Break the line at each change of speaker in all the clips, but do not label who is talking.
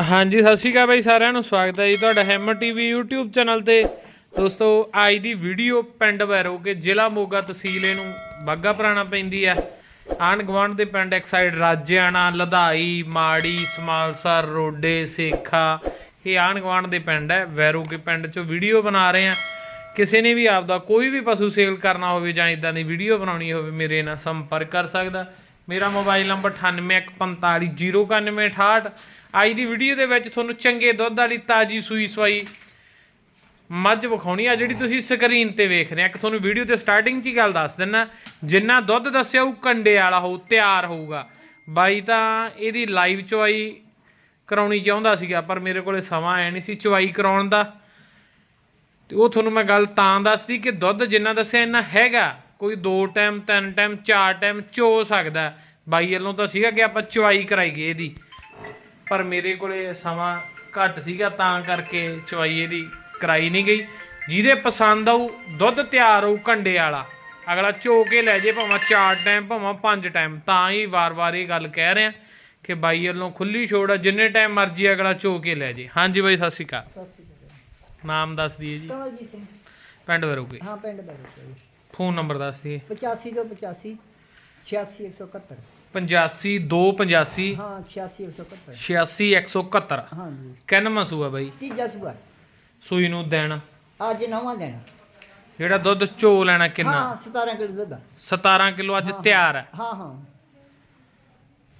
ਹਾਂਜੀ, ਸਤਿ ਸ਼੍ਰੀ ਅਕਾਲ ਬਾਈ ਸਾਰਿਆਂ ਨੂੰ, ਸਵਾਗਤ ਹੈ ਜੀ ਤੁਹਾਡਾ ਹੈਮਰ ਟੀਵੀ YouTube ਚੈਨਲ ਤੇ। ਦੋਸਤੋ, ਅੱਜ ਦੀ ਵੀਡੀਓ ਪਿੰਡ ਵੈਰੋਗੇ ਜ਼ਿਲ੍ਹਾ ਮੋਗਾ ਤਹਿਸੀਲ ਇਹਨੂੰ ਬਾਗਾ ਪੁਰਾਣਾ ਪੈਂਦੀ ਆ। ਆਂਢ ਗੁਆਂਢ ਦੇ ਪਿੰਡ, ਇੱਕ ਸਾਈਡ ਰਾਜਿਆਣਾ, ਲਧਾਈ, ਮਾੜੀ ਸਮਾਲਸਰ ਰੋਡੇ, ਸੇਖਾ, ਇਹ ਆਂਢ ਗੁਆਂਢ ਦੇ ਪਿੰਡ ਹੈ। ਵੈਰੋਗੇ ਪਿੰਡ ਚੋਂ ਵੀਡੀਓ ਬਣਾ ਰਹੇ ਆ ਕਿਸੇ ਨੇ ਵੀ ਆਪਦਾ ਕੋਈ ਵੀ ਪਸ਼ੂ ਸੇਲ ਕਰਨਾ ਹੋਵੇ ਜਾਂ ਇਦਾਂ ਦੀ ਵੀਡੀਓ ਬਣਾਉਣੀ ਹੋਵੇ, ਮੇਰੇ ਨਾਲ ਸੰਪਰਕ ਕਰ ਸਕਦਾ। ਮੇਰਾ ਮੋਬਾਈਲ ਨੰਬਰ 9815409168 ਅੱਜ ਦੀ ਵੀਡੀਓ ਦੇ ਵਿੱਚ ਤੁਹਾਨੂੰ ਚੰਗੇ ਦੁੱਧ ਵਾਲੀ ਤਾਜੀ ਸੂਈ ਸਵਾਈ ਮੱਝ ਵਿਖਾਉਣੀ ਆ ਜਿਹੜੀ ਤੁਸੀਂ ਸਕਰੀਨ ਤੇ ਵੇਖ ਰਹੇ ਆ। ਕਿ ਤੁਹਾਨੂੰ ਵੀਡੀਓ ਤੇ ਸਟਾਰਟਿੰਗ 'ਚ ਹੀ ਗੱਲ ਦੱਸ ਦਿੰਨਾ, ਜਿੰਨਾ ਦੁੱਧ ਦੱਸਿਆ ਉਹ ਕੰਡੇ ਵਾਲਾ ਹੋਊ, ਤਿਆਰ ਹੋਊਗਾ। ਬਾਈ ਤਾਂ ਇਹਦੀ ਲਾਈਵ ਚੁਆਈ ਕਰਾਉਣੀ ਚਾਹੁੰਦਾ ਸੀਗਾ, ਪਰ ਮੇਰੇ ਕੋਲੇ ਸਮਾਂ ਆਇਆ ਨਹੀਂ ਸੀ ਚਵਾਈ ਕਰਾਉਣ ਦਾ। ਤੇ ਉਹ ਤੁਹਾਨੂੰ ਮੈਂ ਗੱਲ ਤਾਂ ਦੱਸਦੀ ਕਿ ਦੁੱਧ ਜਿੰਨਾ ਦੱਸਿਆ ਇੰਨਾ ਹੈਗਾ, ਕੋਈ ਦੋ ਟਾਈਮ ਤਿੰਨ ਟਾਈਮ ਚਾਰ ਟਾਈਮ ਚੋ ਸਕਦਾ। ਬਾਈ ਵੱਲੋਂ ਤਾਂ ਸੀਗਾ ਕਿ ਆਪਾਂ ਚਵਾਈ ਕਰਾਈਏ ਇਹਦੀ। ਪਰ ਮੇਰੇ ਕੋਲੇ ਸਮਾਂ ਘੱਟ ਸੀਗਾ ਤਾਂ ਕਰਕੇ ਚਵਾਈ ਇਹਦੀ ਕਰਾਈ ਨਹੀਂ ਗਈ। ਜਿਹਦੇ ਪਸੰਦ ਆਊ ਦੁੱਧ ਤਿਆਰ ਹੋਊ ਕੰਡੇ ਵਾਲਾ। ਅਗਲਾ ਚੋ ਕੇ ਲੈ ਜੇ ਭਾਵੇਂ 4 ਟਾਈਮ ਭਾਵੇਂ 5 ਟਾਈਮ ਤਾਂ ਹੀ ਵਾਰ-ਵਾਰ ਇਹ ਗੱਲ ਕਹਿ ਰਿਹਾ ਕਿ ਬਾਈ ਵੱਲੋਂ ਖੁੱਲੀ ਛੋੜ ਆ ਜਿੰਨੇ ਟਾਈਮ ਮਰਜ਼ੀ ਅਗਲਾ ਚੋ ਕੇ ਲੈ ਜੇ। ਹਾਂਜੀ ਬਾਈ ਸਤਿ ਸ਼੍ਰੀ ਅਕਾਲ।
ਸਤਿ ਸ਼੍ਰੀ ਅਕਾਲ।
ਨਾਮ ਦੱਸ ਦਈਏ ਜੀ।
ਕਮਲਜੀਤ ਸਿੰਘ।
ਪਿੰਡ ਵਰੋਗੇ
ਹਾਂ ਪਿੰਡ ਰੁਪਏ
ਫੋਨ ਨੰਬਰ ਦੱਸ ਦਈਏ।
85 ਤੋਂ 85 86171
85285
ਹਾਂ 86171
86171
ਹਾਂ ਜੀ
ਕਿੰਨਵਾਂ ਸੂਆ ਬਾਈ?
ਤੀਜਾ ਸੁਆ।
ਸੂਈ ਨੂੰ ਦੇਣ।
ਅੱਜ ਨਵਾਂ ਦਿਨ
ਜਿਹੜਾ ਦੁੱਧ ਚੋ ਲੈਣਾ ਕਿੰਨਾ?
ਹਾਂ 17 ਕਿਲੋ ਦੁੱਧ ਆ।
17 ਕਿਲੋ ਅੱਜ ਤਿਆਰ ਹੈ
ਹਾਂ ਹਾਂ।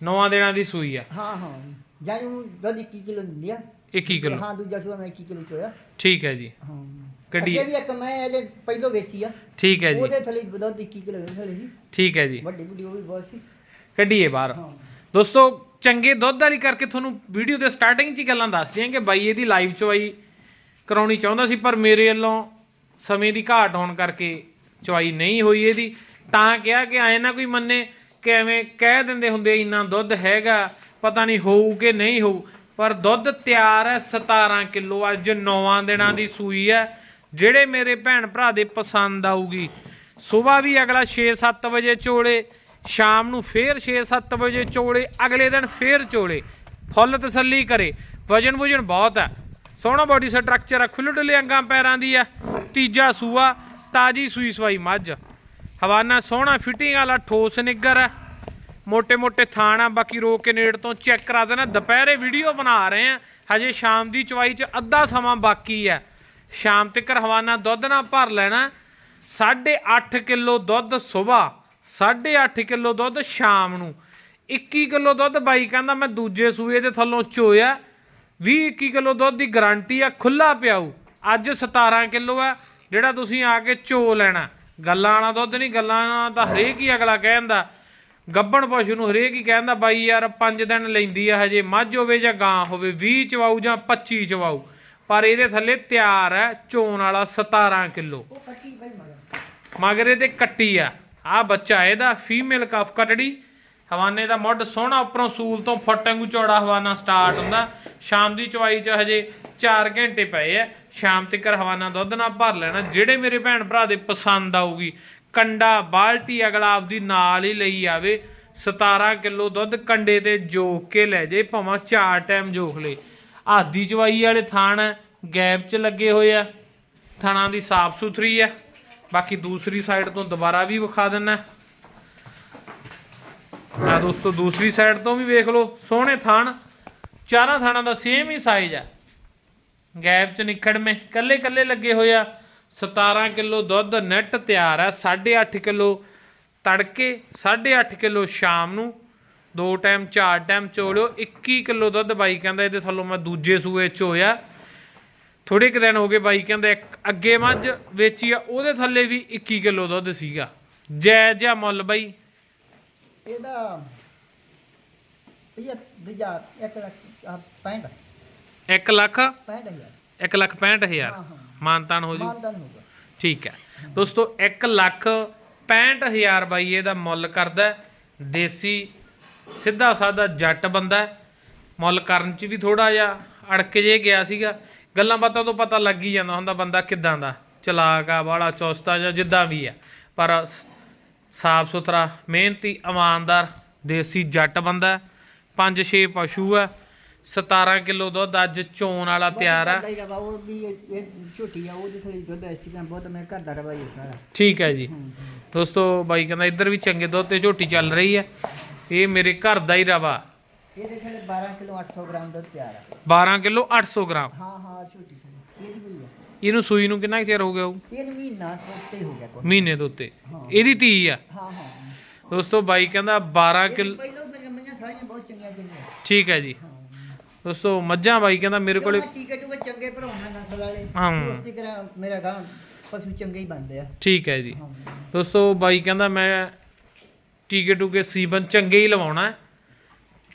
ਨੌਵਾਂ ਦਿਨਾਂ ਦੀ ਸੂਈ ਆ।
ਹਾਂ ਹਾਂ। ਜਾਨੂੰ ਦੁੱਧ 21 ਕਿਲੋ ਦਿੰਦੀ ਆ।
21 ਕਿਲੋ।
ਹਾਂ ਦੂਜਾ ਸੁਆ ਮੈਂ 21 ਕਿਲੋ ਚੋਇਆ।
ਠੀਕ ਹੈ ਜੀ।
ਹਾਂ।
ਕੱਢੀ-
ਅੱਗੇ ਵੀ ਇੱਕ ਮੈਂ ਇਹਦੇ ਪਹਿਲੋਂ ਵੇਚੀ ਆ।
ਠੀਕ ਹੈ ਜੀ।
ਉਹਦੇ ਥਲੇ ਦੁੱਧ 21 ਕਿਲੋ ਥਲੇ ਜੀ।
ਠੀਕ ਹੈ ਜੀ।
ਵੱਡੀ ਵੱਡੀ ਉਹ ਵੀ ਬਹੁਤ ਸੀ।
ਕੱਢੀਏ ਬਾਹਰ। ਦੋਸਤੋ ਚੰਗੇ ਦੁੱਧ ਵਾਲੀ ਕਰਕੇ ਤੁਹਾਨੂੰ ਵੀਡੀਓ ਦੇ ਸਟਾਰਟਿੰਗ 'ਚ ਹੀ ਗੱਲਾਂ ਦੱਸਦੀਆਂ ਕਿ ਬਾਈ ਇਹਦੀ ਲਾਈਵ ਚਵਾਈ ਕਰਾਉਣੀ ਚਾਹੁੰਦਾ ਸੀ ਪਰ ਮੇਰੇ ਵੱਲੋਂ ਸਮੇਂ ਦੀ ਘਾਟ ਹੋਣ ਕਰਕੇ ਚਵਾਈ ਨਹੀਂ ਹੋਈ ਇਹਦੀ। ਤਾਂ ਕਿਹਾ ਕਿ ਐ ਨਾ ਕੋਈ ਮੰਨੇ ਕਿ ਐਵੇਂ ਕਹਿ ਦਿੰਦੇ ਹੁੰਦੇ ਇੰਨਾ ਦੁੱਧ ਹੈਗਾ ਪਤਾ ਨਹੀਂ ਹੋਊ ਕਿ ਨਹੀਂ ਹੋਊ ਪਰ ਦੁੱਧ ਤਿਆਰ ਹੈ 17 ਕਿਲੋ ਅੱਜ 9 ਦਿਨਾਂ ਦੀ ਸੂਈ ਹੈ। ਜਿਹੜੇ ਮੇਰੇ ਭੈਣ ਭਰਾ ਦੇ ਪਸੰਦ ਆਊਗੀ ਸਵੇਰ ਵੀ ਅਗਲਾ 6-7 ਵਜੇ ਚੋਲੇ ਸ਼ਾਮ ਨੂੰ ਫੇਰ 6-7 ਵਜੇ ਚੋਲੇ, ਅਗਲੇ ਦਿਨ ਫੇਰ ਚੋਲੇ। ਫੁੱਲ ਤਸੱਲੀ ਕਰੇ। ਵਜਨ ਵਜਨ ਬਹੁਤ ਹੈ। ਸੋਹਣਾ ਬਾਡੀ ਸਟਰਕਚਰ ਆ ਖੁੱਲ੍ਹ ਡੁੱਲੇ ਅੰਗਾਂ ਪੈਰਾਂ ਦੀ ਆ ਤੀਜਾ ਸੂਆ, ਤਾਜੀ ਸੂਈ ਸਵਾਈ ਮੱਝ। ਹਵਾਨਾ ਸੋਹਣਾ ਫਿਟਿੰਗ ਵਾਲਾ ਠੋਸ ਨਿੱਗਰ ਆ ਮੋٹے ਮੋٹے ਥਾਣਾ ਬਾਕੀ ਰੋਕ ਕੇ ਨੇੜ ਤੋਂ ਚੈੱਕ ਕਰਾ ਦੇਣਾ। ਦੁਪਹਿਰੇ ਵੀਡੀਓ ਬਣਾ ਰਹੇ ਆ ਹਜੇ ਸ਼ਾਮ ਦੀ ਚਵਾਈ 'ਚ ਅੱਧਾ ਸਮਾਂ ਬਾਕੀ ਆ ਸ਼ਾਮ ਤੱਕ ਹਵਾਨਾ ਦੁੱਧ ਨਾਲ ਭਰ ਲੈਣਾ। 8.5 ਕਿਲੋ ਦੁੱਧ ਸਵੇਰ। 8.5 ਕਿਲੋ ਦੁੱਧ ਸ਼ਾਮ ਨੂੰ। 21 ਕਿਲੋ ਦੁੱਧ ਬਾਈ ਕਹਿੰਦਾ ਮੈਂ ਦੂਜੇ ਸੂਏ ਦੇ ਥੱਲੋਂ ਚੋਇਆ। 20 21 ਕਿਲੋ ਦੁੱਧ ਦੀ ਗਾਰੰਟੀ ਆ ਖੁੱਲਾ ਪਿਆਊ ਅੱਜ 17 ਕਿਲੋ ਆ, ਜਿਹੜਾ ਤੁਸੀਂ ਆ ਕੇ ਚੋ ਲੈਣਾ। ਗੱਲਾਂ ਵਾਲਾ ਦੁੱਧ ਨਹੀਂ, ਗੱਲਾਂ ਵਾਲਾ ਤਾਂ ਹਰੇਕ ਹੀ ਅਗਲਾ ਕਹਿੰਦਾ। ਗੱਬਣ ਪਸ਼ੂ ਨੂੰ ਹਰੇਕ ਹੀ ਕਹਿੰਦਾ, ਬਾਈ ਯਾਰ 5 ਦਿਨ ਲੈਂਦੀ ਆ ਹਜੇ, ਮੱਝ ਹੋਵੇ ਜਾਂ ਗਾਂ ਹੋਵੇ 20 ਚਵਾਉ ਜਾਂ 25 ਚਵਾਊ। ਪਰ ਇਹਦੇ ਥੱਲੇ ਤਿਆਰ ਹੈ ਚੋਣ ਵਾਲਾ 17 ਕਿਲੋ।
ਮਗਰ
ਇਹਦੇ ਕੱਟੀ ਆ। ਆ ਬੱਚਾ ਇਹਦਾ ਫੀਮੇਲ ਕਫ ਕਟੜੀ। ਹਵਾਨੇ ਦਾ ਮੁੱਢ ਸੋਹਣਾ ਉੱਪਰੋਂ ਸੂਲ ਤੋਂ ਫੁੱਟ ਵਾਂਗੂ ਚੌੜਾ ਹਵਾਨਾ ਸਟਾਰਟ ਹੁੰਦਾ। ਸ਼ਾਮ ਦੀ ਚਵਾਈ ਚ ਹਜੇ 4 ਘੰਟੇ ਪਏ ਆ ਸ਼ਾਮ ਤੱਕ ਹਵਾਨਾ ਦੁੱਧ ਨਾਲ ਭਰ ਲੈਣਾ। ਜਿਹੜੇ ਮੇਰੇ ਭੈਣ ਭਰਾ ਦੇ ਪਸੰਦ ਆਊਗੀ ਕੰਡਾ ਬਾਲਟੀ ਅਗਲਾ ਆਪਦੀ ਨਾਲ ਹੀ ਲਈ ਆਵੇ। 17 ਕਿਲੋ ਦੁੱਧ ਕੰਡੇ ਤੇ ਜੋਖ ਕੇ ਲੈ ਜੇ ਭਾਵੇਂ ਚਾਰ ਟਾਈਮ ਜੋਖ ਲੇ। ਆਦੀ ਚਵਾਈ ਵਾਲੇ ਥਾਣ ਹੈ, ਗੈਪ ਚ ਲੱਗੇ ਹੋਏ ਆ। ਥਾਣਾ ਦੀ ਸਾਫ਼ ਸੁਥਰੀ ਆ ਬਾਕੀ ਦੂਸਰੀ ਸਾਈਡ ਤੋਂ ਦੁਬਾਰਾ ਵੀ ਵਿਖਾ ਦਿੰਨਾ ਆ ਦੋਸਤੋ, ਦੂਸਰੀ ਸਾਈਡ ਤੋਂ ਵੀ ਵੇਖ ਲਓ, ਸੋਹਣੇ ਥਾਣ ਚਾਰਾਂ ਥਾਣਾਂ ਦਾ ਸੇਮ ਹੀ ਸਾਈਜ਼ ਆ ਗੈਪ ਚ ਨਿਖੜਵੇਂ ਕੱਲੇ ਕੱਲੇ ਲੱਗੇ ਹੋਏ ਆ। 17 ਕਿਲੋ ਦੁੱਧ ਨੈਟ ਤਿਆਰ ਆ 8.5 ਕਿਲੋ ਤੜਕੇ 8.5 ਕਿਲੋ ਸ਼ਾਮ ਨੂੰ। ਦੋ ਟਾਈਮ ਚਾਰ ਟਾਈਮ ਚੋਲਿਓ 21 ਕਿਲੋ ਦੁੱਧ ਬਾਈ ਕਹਿੰਦਾ ਇਹਦੇ ਥੱਲੋਂ ਮੈਂ ਦੂਜੇ ਸੂਏ ਚੋਇਆ ਥੋੜੇ ਕੁ ਦਿਨ ਹੋ ਗਏ ਬਾਈ ਕਹਿੰਦਾ ਇੱਕ ਅੱਗੇ ਮੱਝ ਵੇਚੀ ਆ ਉਹਦੇ ਥੱਲੇ ਵੀ 21 ਕਿਲੋ ਦੁੱਧ ਸੀਗਾ। ਜੈ ਜਿਹਾ ਮੁੱਲ ਬਾਈ।
ਇਹਦਾ ਇਹ ਦੂਜਾ 1 ਲੱਖ ਆਹ 65
1 ਲੱਖ?
65 ਹਜ਼ਾਰ।
1 ਲੱਖ 65 ਹਜ਼ਾਰ।
ਹਾਂ, ਹਾਂ।
ਮਾਨਤਾਨ ਹੋ ਜੂ। ਠੀਕ ਹੈ। ਦੋਸਤੋ 1 ਲੱਖ 65 ਹਜ਼ਾਰ ਬਾਈ ਇਹਦਾ ਮੁੱਲ ਕਰਦਾ। ਦੇਸੀ ਸਿੱਧਾ ਸਾਦਾ ਜੱਟ ਬੰਦਾ। ਮੁੱਲ ਕਰਨ ਚ ਵੀ ਥੋੜਾ ਜਿਹਾ ਅੜਕ ਜੇ ਗਿਆ ਸੀਗਾ। ਗੱਲਾਂ ਬਾਤਾਂ ਤੋਂ ਪਤਾ ਲੱਗ ਹੀ ਜਾਂਦਾ ਹੁੰਦਾ ਬੰਦਾ ਕਿਦਾਂ ਦਾ ਚਲਾਕ ਆ ਬਾਲਾ ਚੁਸਤਾ ਜਾਂ ਜਿੱਦਾਂ ਵੀ ਆ। ਪਰ ਸਾਫ਼ ਸੁਥਰਾ ਮਿਹਨਤੀ ਇਮਾਨਦਾਰ ਦੇਸੀ ਜੱਟ ਬੰਦਾ। ਪੰਜ ਛੇ ਪਸ਼ੂ ਆ 17 ਕਿਲੋ ਦੁੱਧ ਅੱਜ ਚੋਣ ਵਾਲਾ ਤਿਆਰ ਆ।
ਘਰ ਦਾ ਹੀ ਰਵਾ, ਉਹ ਵੀ ਇਹ ਇਹ ਝੋਟੀ ਆ ਉਹਦੀ ਥੋੜੀ ਦੁੱਧ ਇਸ ਤਰ੍ਹਾਂ ਬਹੁਤ ਮੈਂ ਘਰ ਦਾ ਰਵਾ ਹੀ ਆ ਸਾਰਾ।
ਠੀਕ ਹੈ ਜੀ। ਦੋਸਤੋ ਬਾਈ ਕਹਿੰਦਾ ਇੱਧਰ ਵੀ ਚੰਗੇ ਦੁੱਧ ਤੇ ਝੋਟੀ ਚੱਲ ਰਹੀ ਹੈ ਇਹ ਮੇਰੇ ਘਰ ਦਾ ਹੀ ਰਵਾ।
12 ਕਿਲੋ 800 ਗ੍ਰਾਮ ਦੁੱਧ ਤਿਆਰ ਆ।
12 ਕਿਲੋ 800 ਗ੍ਰਾਮ?
ਹਾਂ ਹਾਂ ਝੋਟੀ ਥੱਲੇ ਇਹਦੀ ਵੀ ਆ
ਇਹਨੂੰ ਸੂਈ ਨੂੰ ਕਿੰਨਾ ਕੁ ਚਿਰ ਹੋ ਗਿਆ ਉਹ?
ਤਿੰਨ ਮਹੀਨਾ ਤੋਂ ਉੱਤੇ ਹੋ ਗਿਆ ਕੋਈ
ਮਹੀਨੇ ਦੇ ਉੱਤੇ।
ਹਾਂ।
ਇਹਦੀ ਧੀ ਆ?
ਹਾਂ ਹਾਂ।
ਦੋਸਤੋ ਬਾਈ ਕਹਿੰਦਾ 12 ਕਿਲੋ
ਪਹਿਲਾਂ ਮੇਰੀਆਂ ਮਈਆਂ ਸਾਰੀਆਂ ਬਹੁਤ ਚੰਗੀਆਂ ਚੰਗੀਆਂ।
ਠੀਕ ਹੈ ਜੀ।
ਹਾਂ।
ਦੋਸਤੋ ਮੱਝਾਂ ਬਾਈ ਕਹਿੰਦਾ ਮੇਰੇ ਕੋਲੇ
ਟੀਕੇ ਟੂਕੇ ਚੰਗੇ ਭਰਾਉਣਾ ਨਸਲ ਵਾਲੇ
ਹਾਂ।
ਉਸੇ ਤਰ੍ਹਾਂ ਮੇਰਾ ਗਾਂ ਪਸ਼ੂ ਚੰਗੇ ਹੀ ਬਣਦੇ ਆ।
ਠੀਕ ਹੈ ਜੀ।
ਹਾਂ।
ਦੋਸਤੋ ਬਾਈ ਕਹਿੰਦਾ ਮੈਂ ਟੀਕੇ ਟੂਕੇ ਸੀਵਨ ਚੰਗੇ ਹੀ ਲਵਾਉਣਾ ਹੈ।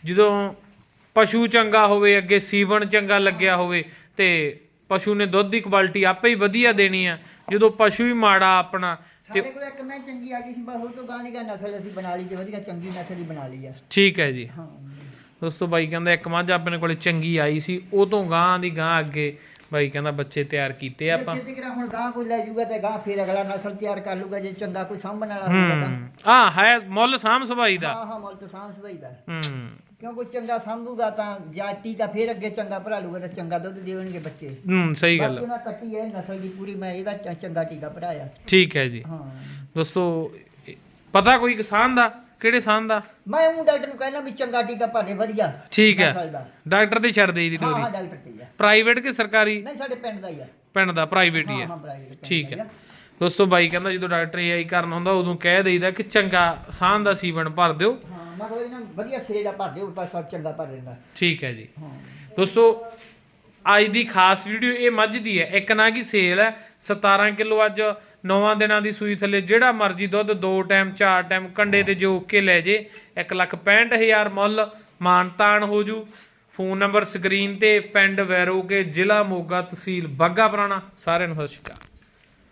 ਜਦੋਂ ਪਸ਼ੂ ਚੰਗਾ ਹੋਵੇ ਅੱਗੇ ਸੀਵਨ ਚੰਗਾ ਲੱਗਿਆ ਹੋਵੇ ਤੇ ਪਸ਼ੂ ਨੇ ਦੁੱਧ ਦੀ ਕੁਆਲਿਟੀ ਆਪੇ ਹੀ ਵਧੀਆ ਦੇਣੀ ਆ। ਜਦੋਂ ਪਸ਼ੂ ਹੀ ਮਾੜਾ ਆਪਣਾ ਤੇ
ਸਾਡੇ ਕੋਲ ਇੱਕ ਮੈਂ ਚੰਗੀ ਆ ਗਈ ਸੀ ਬਸ ਉਹ ਤੋਂ ਗਾਂ ਦੀ ਨਸਲ ਅਸੀਂ ਬਣਾ ਲਈ ਤੇ ਵਧੀਆ ਚੰਗੀ ਨਸਲ ਹੀ ਬਣਾ ਲਈ ਆ।
ਠੀਕ ਹੈ ਜੀ।
ਹਾਂ।
ਦੋਸਤੋ ਬਾਈ ਕਹਿੰਦਾ ਇੱਕ ਮੱਝ ਆਪਣੇ ਕੋਲੇ ਚੰਗੀ ਆਈ ਸੀ ਉਹ ਤੋਂ ਗਾਂ ਦੀ ਗਾਂ ਅੱਗੇ ਬਾਈ ਕਹਿੰਦਾ ਬੱਚੇ ਤਿਆਰ ਕੀਤੇ ਆਪਾਂ।
ਜੇ ਸਿੱਧੀ ਹੁਣ ਗਾਂ ਕੋਈ ਲੈ ਜਾਊਗਾ ਤੇ ਗਾਂ ਫਿਰ ਅਗਲਾ ਨਸਲ ਤਿਆਰ ਕਰ ਲੂਗਾ ਜੇ ਚੰਗਾ ਕੋਈ ਸਾਂਭਣ ਵਾਲਾ ਹੋਊਗਾ ਤਾਂ।
ਹੂੰ। ਆ ਹੈ ਮੁੱਲ ਸਾਂਭ ਸਭਾਈ ਦਾ।
ਹਾਂ ਹਾਂ ਮੁੱਲ ਤਾਂ ਸਾਂਭ ਸਭਾਈ ਦਾ।
ਹੂੰ।
ਕਿਉਂ ਕੋਈ ਚੰਗਾ ਸਾਂਭੂਗਾ ਤਾਂ ਜਾਤੀ ਦਾ ਫਿਰ ਅੱਗੇ ਚੰਗਾ ਭਰਾ ਲੂਗਾ ਤਾਂ ਚੰਗਾ ਦੁੱਧ ਦੇਣਗੇ ਬੱਚੇ।
ਹੂੰ ਸਹੀ ਗੱਲ
ਬਾਕੀ। ਉਹਨਾਂ ਕੱਟੀ ਹੈ ਨਸਲ ਦੀ ਪੂਰੀ ਮੈਂ ਇਹਦਾ ਚੰਗਾ ਟੀਕਾ ਭਰਾਇਆ।
ਠੀਕ ਹੈ ਜੀ।
ਹਾਂ।
ਦੋਸਤੋ ਪਤਾ ਕੋਈ ਕਿਸਾਨ ਦਾ? ਕਿਹੜੇ ਸਾਨ ਦਾ?
ਮੈਂ ਉਹ ਡਾਕਟਰ ਨੂੰ ਕਹਿਣਾ ਵੀ ਚੰਗਾ ਟੀਕਾ ਭਰੇ ਵਧੀਆ।
ਠੀਕ ਹੈ।
ਨਸਲ ਦਾ।
ਡਾਕਟਰ ਤੇ ਛੱਡ ਦੇਈ ਦੀ
ਹਾਂ
ਡੋਰੀ।
ਹਾਂ ਡਾਕਟਰ ਤੇ ਹੀ ਆ।
ਪ੍ਰਾਈਵੇਟ ਕਿ ਸਰਕਾਰੀ?
ਨਹੀਂ ਸਾਡੇ ਪਿੰਡ ਦਾ ਹੀ ਆ।
ਪਿੰਡ ਦਾ ਪ੍ਰਾਈਵੇਟ ਹੀ
ਹਾਂ
ਹੈ
ਪਿੰਡ
ਠੀਕ
ਦਾ ਹੀ।
ਦੋਸਤੋ ਬਾਈ ਕਹਿੰਦਾ ਜਦੋਂ ਡਾਕਟਰ ਏਆਈ ਕਰਨ ਹੁੰਦਾ ਉਦੋਂ ਕਹਿ ਦੇਈਦਾ ਕਿ ਚੰਗਾ ਸਾਨ ਦਾ ਸੀਵਨ ਭਰ ਦਿਓ।
ਹਾਂ ਮੈਂ ਕੋਈ ਨਾ ਵਧੀਆ ਦਾ ਭਰ ਦਿਓ ਪਰ ਸਭ ਚੰਗਾ ਭਰ ਦਿੰਦਾ।
ਠੀਕ ਹੈ ਜੀ।
ਹਾਂ।
ਦੋਸਤੋ ਅੱਜ ਦੀ ਖਾਸ ਵੀਡੀਓ ਇਹ ਮੱਝ ਦੀ ਹੈ। ਇੱਕ ਨਾ ਕੀ ਸੇਲ ਹੈ। 17 ਕਿਲੋ ਅੱਜ 9 ਦਿਨਾਂ ਦੀ ਸੂਈ ਥੱਲੇ ਜਿਹੜਾ ਮਰਜ਼ੀ ਦੁੱਧ, ਦੋ ਟਾਈਮ, ਚਾਰ ਟਾਈਮ, ਕੰਡੇ ਤੇ ਜੋ ਕੇ ਲੈ ਜੇ 165000 ਮੁੱਲ ਮਾਨਤਾਨ ਹੋ ਜੂ। ਫੋਨ ਨੰਬਰ ਸਕਰੀਨ ਤੇ ਪਿੰਡ ਵੈਰੋਗੇ, ਜ਼ਿਲ੍ਹਾ ਮੋਗਾ ਤਹਿਸੀਲ ਬਾਗਾ ਪੁਰਾਣਾ, ਸਾਰਿਆਂ ਨੂੰ ਸਤਿ ਸ਼੍ਰੀ ਅਕਾਲ।